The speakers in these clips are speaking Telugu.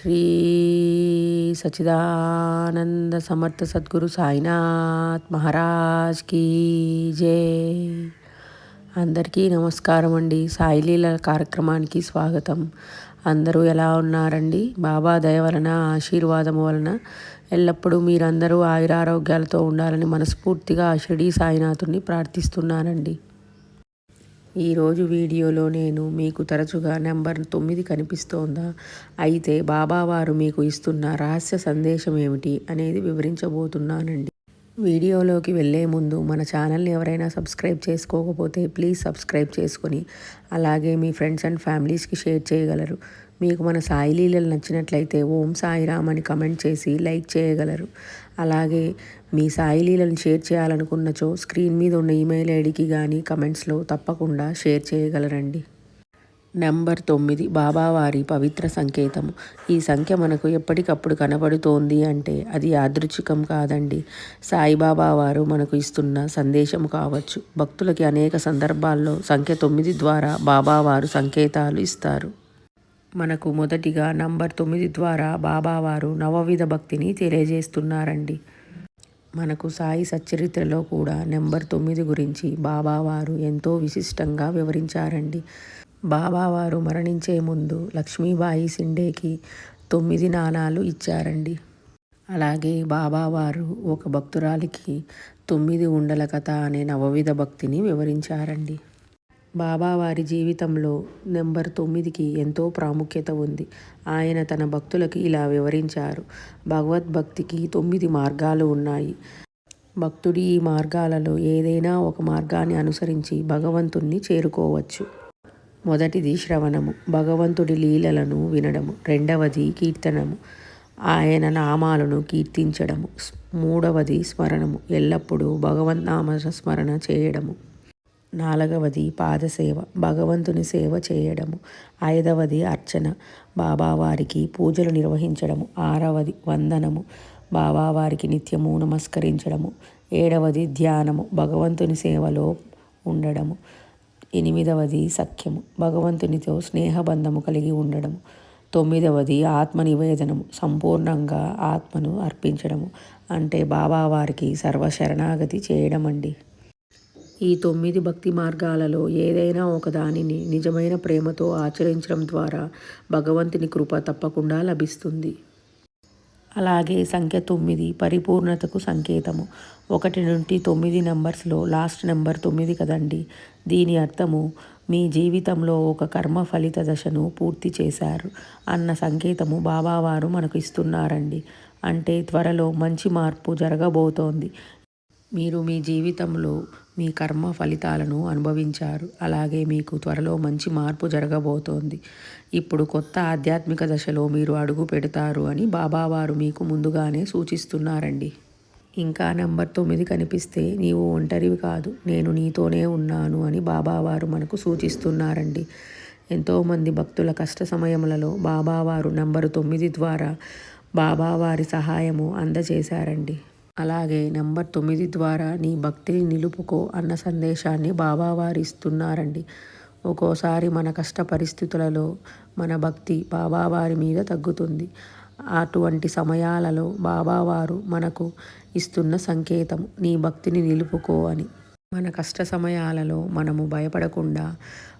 శ్రీ సచిదానంద సమర్థ సద్గురు సాయినాథ్ మహారాజ్ కీ జై. అందరికీ నమస్కారం అండి. సాయిలీల కార్యక్రమానికి స్వాగతం. అందరూ ఎలా ఉన్నారండి? బాబా దయ వలన ఆశీర్వాదం వలన ఎల్లప్పుడూ మీరందరూ ఆయురారోగ్యాలతో ఉండాలని మనస్ఫూర్తిగా షిడీ సాయినాథుని ప్రార్థిస్తున్నానండి. ఈరోజు వీడియోలో నేను మీకు తరచుగా నెంబర్ తొమ్మిది కనిపిస్తోందా? అయితే బాబావారు మీకు ఇస్తున్న రహస్య సందేశం ఏమిటి అనేది వివరించబోతున్నానండి. వీడియోలోకి వెళ్ళే ముందు మన ఛానల్ని ఎవరైనా సబ్స్క్రైబ్ చేసుకోకపోతే ప్లీజ్ సబ్స్క్రైబ్ చేసుకొని అలాగే మీ ఫ్రెండ్స్ అండ్ ఫ్యామిలీస్కి షేర్ చేయగలరు. మీకు మన సాయి లీలలు నచ్చినట్లయితే ఓం సాయిరామ్ అని కమెంట్ చేసి లైక్ చేయగలరు. అలాగే మీ సాయి లీలను షేర్ చేయాలనుకున్నచో స్క్రీన్ మీద ఉన్న ఈమెయిల్ ఐడికి కానీ కమెంట్స్లో తప్పకుండా షేర్ చేయగలరండి. నెంబర్ తొమ్మిది బాబావారి పవిత్ర సంకేతము ఈ సంఖ్య మనకు ఎప్పటికప్పుడు కనబడుతోంది అంటే అది యాదృచ్ఛికం కాదండి. సాయిబాబా వారు మనకు ఇస్తున్న సందేశం కావచ్చు. భక్తులకి అనేక సందర్భాల్లో సంఖ్య తొమ్మిది ద్వారా బాబావారు సంకేతాలు ఇస్తారు. మనకు మొదటిగా నంబర్ తొమ్మిది ద్వారా బాబావారు నవవిధ భక్తిని తెలియజేస్తున్నారండి. మనకు సాయి సచ్చరిత్రలో కూడా నెంబర్ తొమ్మిది గురించి బాబావారు ఎంతో విశిష్టంగా వివరించారండి. బాబావారు మరణించే ముందు లక్ష్మీబాయి సిండేకి తొమ్మిది నాణాలు ఇచ్చారండి. అలాగే బాబావారు ఒక భక్తురాలికి తొమ్మిది ఉండల కథ అనే నవవిధ భక్తిని వివరించారండి. బాబావారి జీవితంలో నెంబర్ తొమ్మిదికి ఎంతో ప్రాముఖ్యత ఉంది. ఆయన తన భక్తులకి ఇలా వివరించారు. భగవద్భక్తికి తొమ్మిది మార్గాలు ఉన్నాయి. భక్తుడి ఈ మార్గాలలో ఏదైనా ఒక మార్గాన్ని అనుసరించి భగవంతుణ్ణి చేరుకోవచ్చు. మొదటిది శ్రవణము. భగవంతుడి లీలలను వినడము. రెండవది కీర్తనము. ఆయన నామాలను కీర్తించడము. మూడవది స్మరణము. ఎల్లప్పుడూ భగవన్ నామ స్మరణ చేయడము. నాలుగవది పాదసేవ. భగవంతుని సేవ చేయడము. ఐదవది అర్చన. బాబావారికి పూజలు నిర్వహించడము. ఆరవది వందనము. బాబావారికి నిత్యము నమస్కరించడము. ఏడవది ధ్యానము. భగవంతుని సేవలో ఉండడము. ఎనిమిదవది సఖ్యము. భగవంతునితో స్నేహబంధము కలిగి ఉండడము. తొమ్మిదవది ఆత్మ నివేదనము సంపూర్ణంగా ఆత్మను అర్పించడము. అంటే బాబావారికి సర్వశరణాగతి చేయడం అండి ఈ తొమ్మిది భక్తి మార్గాలలో ఏదైనా ఒక దానిని నిజమైన ప్రేమతో ఆచరించడం ద్వారా భగవంతుని కృప తప్పకుండా లభిస్తుంది. అలాగే సంఖ్య తొమ్మిది పరిపూర్ణతకు సంకేతము. ఒకటి నుండి తొమ్మిది నెంబర్స్లో లాస్ట్ నెంబర్ తొమ్మిది కదండి. దీని అర్థము మీ జీవితంలో ఒక కర్మ ఫలిత దశను పూర్తి చేశారు అన్న సంకేతము బాబావారు మనకు ఇస్తున్నారండి. అంటే త్వరలో మంచి మార్పు జరగబోతోంది. మీరు మీ జీవితంలో మీ కర్మ ఫలితాలను అనుభవించారు. అలాగే మీకు త్వరలో మంచి మార్పు జరగబోతోంది. ఇప్పుడు కొత్త ఆధ్యాత్మిక దశలో మీరు అడుగు పెడతారు అని బాబావారు మీకు ముందుగానే సూచిస్తున్నారండి. ఇంకా నెంబర్ తొమ్మిది కనిపిస్తే నీవు ఒంటరివి కాదు నేను నీతోనే ఉన్నాను అని బాబావారు మనకు సూచిస్తున్నారండి. ఎంతోమంది భక్తుల కష్ట సమయములలో బాబావారు నెంబరు తొమ్మిది ద్వారా బాబావారి సహాయము అందజేశారండి. అలాగే నెంబర్ తొమ్మిది ద్వారా నీ భక్తిని నిలుపుకో అన్న సందేశాన్ని బాబావారు ఇస్తున్నారండి ఒక్కోసారి మన కష్ట పరిస్థితులలో మన భక్తి బాబావారి మీద తగ్గుతుంది. అటువంటి సమయాలలో బాబావారు మనకు ఇస్తున్న సంకేతం నీ భక్తిని నిలుపుకో అని. మన కష్ట సమయాలలో మనము భయపడకుండా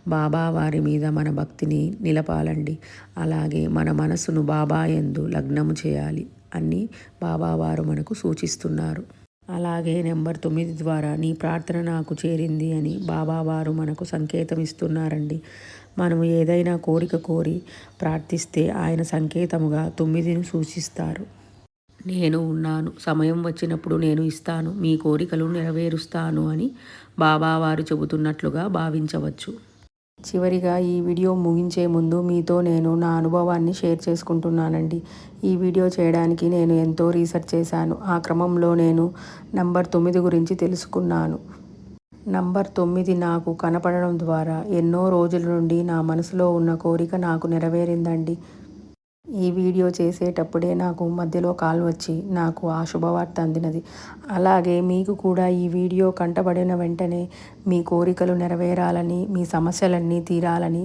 బాబా వారి మీద మన భక్తిని నిలపాలండి. అలాగే మన మనసును బాబా ఎందు లగ్నము చేయాలి. అని బాబావారు మనకు సూచిస్తున్నారు. అలాగే నెంబర్ తొమ్మిది ద్వారా నీ ప్రార్థన నాకు చేరింది అని బాబావారు మనకు సంకేతం ఇస్తున్నారండి మనము ఏదైనా కోరిక కోరి ప్రార్థిస్తే ఆయన సంకేతముగా తొమ్మిదిని సూచిస్తారు. నేను ఉన్నాను సమయం వచ్చినప్పుడు నేను ఇస్తాను మీ కోరికలు నెరవేరుస్తాను అని బాబావారు చెబుతున్నట్లుగా భావించవచ్చు. చివరిగా ఈ వీడియో ముగించే ముందు మీతో నేను నా అనుభవాన్ని షేర్ చేసుకుంటున్నానండి. ఈ వీడియో చేయడానికి నేను ఎంతో రీసెర్చ్ చేశాను. ఆ క్రమంలో నేను నంబర్ తొమ్మిది గురించి తెలుసుకున్నాను. నంబర్ తొమ్మిది నాకు కనపడడం ద్వారా ఎన్నో రోజుల నుండి నా మనసులో ఉన్న కోరిక నాకు నెరవేరిందండి. ఈ వీడియో చేసేటప్పుడే నాకు మధ్యలో కాల్ వచ్చి నాకు ఆ శుభవార్త అందినది. అలాగే మీకు కూడా ఈ వీడియో కంటబడిన వెంటనే మీ కోరికలు నెరవేరాలని మీ సమస్యలన్నీ తీరాలని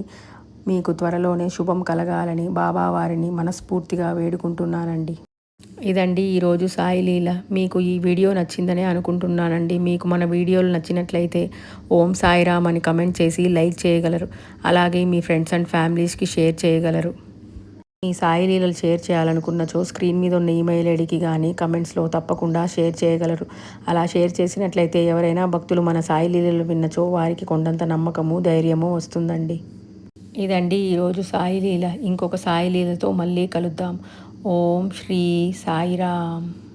మీకు త్వరలోనే శుభం కలగాలని బాబావారిని మనస్ఫూర్తిగా వేడుకుంటున్నానండి. ఇదండి ఈరోజు సాయి లీల. మీకు ఈ వీడియో నచ్చిందనే అనుకుంటున్నానండి. మీకు మన వీడియోలు నచ్చినట్లయితే ఓం సాయిరామ్ అని కమెంట్ చేసి లైక్ చేయగలరు. అలాగే మీ ఫ్రెండ్స్ అండ్ ఫ్యామిలీస్కి షేర్ చేయగలరు. మీ సాయి లీలలు షేర్ చేయాలనుకున్నచో స్క్రీన్ మీద ఉన్న ఈమెయిల్ ఐడికి కానీ కమెంట్స్లో తప్పకుండా షేర్ చేయగలరు. అలా షేర్ చేసినట్లయితే ఎవరైనా భక్తులు మన సాయి లీలలు విన్నచో వారికి కొండంత నమ్మకము ధైర్యము వస్తుందండి. ఇదండి ఈరోజు సాయి లీల. ఇంకొక సాయి లీలతో మళ్ళీ కలుద్దాం. ఓం శ్రీ సాయిరామ్.